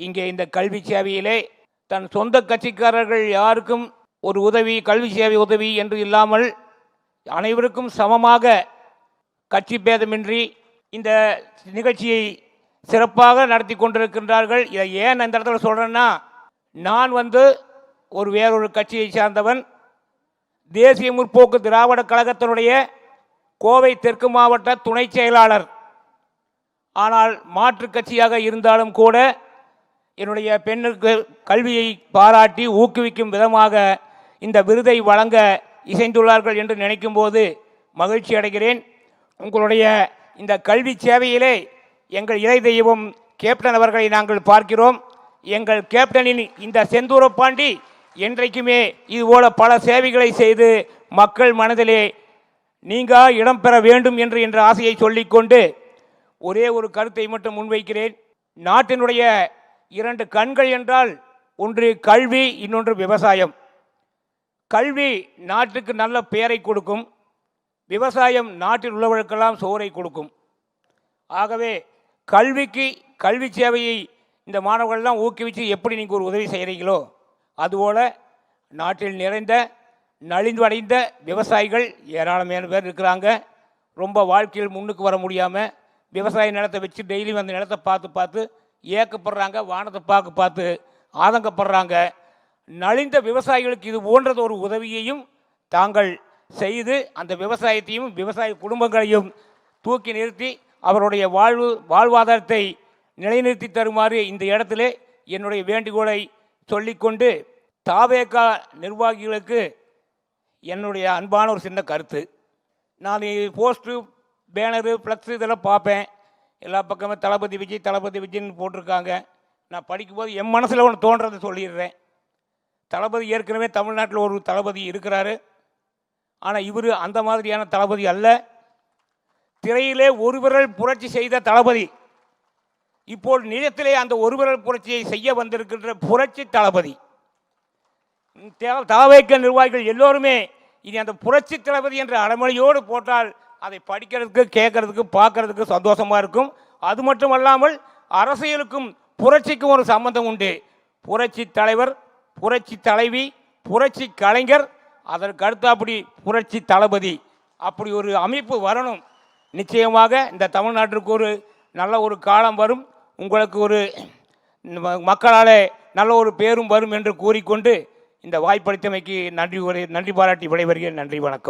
இங்கே இந்த கல்வி சேவையிலே தன் சொந்த கட்சிக்காரர்கள் யாருக்கும் ஒரு உதவி கல்வி சேவை உதவி என்று இல்லாமல் அனைவருக்கும் சமமாக கட்சி பேதமின்றி இந்த நிகழ்ச்சியை சிறப்பாக நடத்தி கொண்டிருக்கின்றார்கள். இதை ஏன் இந்த இடத்துல சொல்கிறேன்னா நான் வந்து ஒரு வேறொரு கட்சியை சார்ந்தவன். தேசிய முற்போக்கு திராவிட கழகத்தினுடைய கோவை தெற்கு மாவட்ட துணை செயலாளர். ஆனால் மாற்றுக் கட்சியாக இருந்தாலும் கூட என்னுடைய பெண்ணுக்கு கல்வியை பாராட்டி ஊக்குவிக்கும் விதமாக இந்த விருதை வழங்க இசைந்துள்ளார்கள் என்று நினைக்கும்போது மகிழ்ச்சி அடைகிறேன். உங்களுடைய இந்த கல்வி சேவையிலே எங்கள் இறை தெய்வம் கேப்டன் அவர்களை நாங்கள் பார்க்கிறோம். எங்கள் கேப்டனின் இந்த செந்தூரப்பாண்டி என்றைக்குமே இதுபோல பல சேவைகளை செய்து மக்கள் மனதிலே நீங்கா இடம் பெற வேண்டும் என்று என்ற ஆசையை சொல்லிக்கொண்டு ஒரே ஒரு கருத்தை மட்டும் முன்வைக்கிறேன். நாட்டினுடைய இரண்டு கண்கள் என்றால் ஒன்று கல்வி இன்னொன்று விவசாயம். கல்வி நாட்டுக்கு நல்ல பெயரை கொடுக்கும். விவசாயம் நாட்டில் உள்ளவர்களுக்கெல்லாம் சோறை கொடுக்கும். ஆகவே கல்விக்கு கல்வி சேவையை இந்த மாணவர்கள்லாம் ஊக்குவித்து எப்படி நீங்கள் ஒரு உதவி செய்கிறீங்களோ அதுபோல் நாட்டில் நிறைந்த நலிந்தடைந்த விவசாயிகள் ஏராளமான பேர் இருக்கிறாங்க. ரொம்ப வாழ்க்கையில் முன்னுக்கு வர முடியாமல் விவசாய நிலத்தை வச்சு டெய்லி அந்த நிலத்தை பார்த்து பார்த்து ஏக்கப்படுறாங்க வானத்தை பார்க்க பார்த்து ஆதங்கப்படுறாங்க. நலிந்த விவசாயிகளுக்கு இது போன்றது ஒரு உதவியையும் தாங்கள் செய்து அந்த விவசாயத்தையும் விவசாய குடும்பங்களையும் தூக்கி நிறுத்தி அவருடைய வாழ்வு வாழ்வாதாரத்தை நிலைநிறுத்தி தருமாறு இந்த இடத்துல என்னுடைய வேண்டுகோளை சொல்லிக்கொண்டு தாவேக்கா நிர்வாகிகளுக்கு என்னுடைய அன்பான ஒரு சின்ன கருத்து. நான் போஸ்ட்டு பேனரு ஃப்ளக்ஸு இதெல்லாம் பார்ப்பேன். எல்லா பக்கமும் தளபதி விஜய் தளபதி விஜய்னு போட்டிருக்காங்க. நான் படிக்கும்போது என் மனசில் ஒன்று தோன்றதை சொல்லிடுறேன். தளபதி ஏற்கனவே தமிழ்நாட்டில் ஒரு தளபதி இருக்கிறாரு. ஆனால் இவர் அந்த மாதிரியான தளபதி அல்ல. திரையிலே ஒருவரல் புரட்சி செய்த தளபதி. இப்போ நிஜத்திலே அந்த ஒரு விரல் புரட்சியை செய்ய வந்திருக்கின்ற புரட்சி தளபதி. தாவேக்க நிர்வாகிகள் எல்லோருமே இனி அந்த புரட்சி தளபதி என்ற அடமொழியோடு போட்டால் அதை படிக்கிறதுக்கு கேட்கறதுக்கு பார்க்கறதுக்கு சந்தோஷமாக இருக்கும். அது மட்டும் அல்லாமல் அரசியலுக்கும் புரட்சிக்கும் ஒரு சம்பந்தம் உண்டு. புரட்சி தலைவர் புரட்சி தலைவி புரட்சி கலைஞர் அதற்கு அடுத்தாப்படி புரட்சி தளபதி. அப்படி ஒரு அமைப்பு வரணும். நிச்சயமாக இந்த தமிழ்நாட்டிற்கு ஒரு நல்ல ஒரு காலம் வரும். உங்களுக்கு ஒரு மக்களால் நல்ல ஒரு பேரும் வரும் என்று கூறிக்கொண்டு இந்த வாய்ப்பளித்தமைக்கு நன்றி நன்றி பாராட்டி விடைபெறுகிறேன். நன்றி வணக்கம்.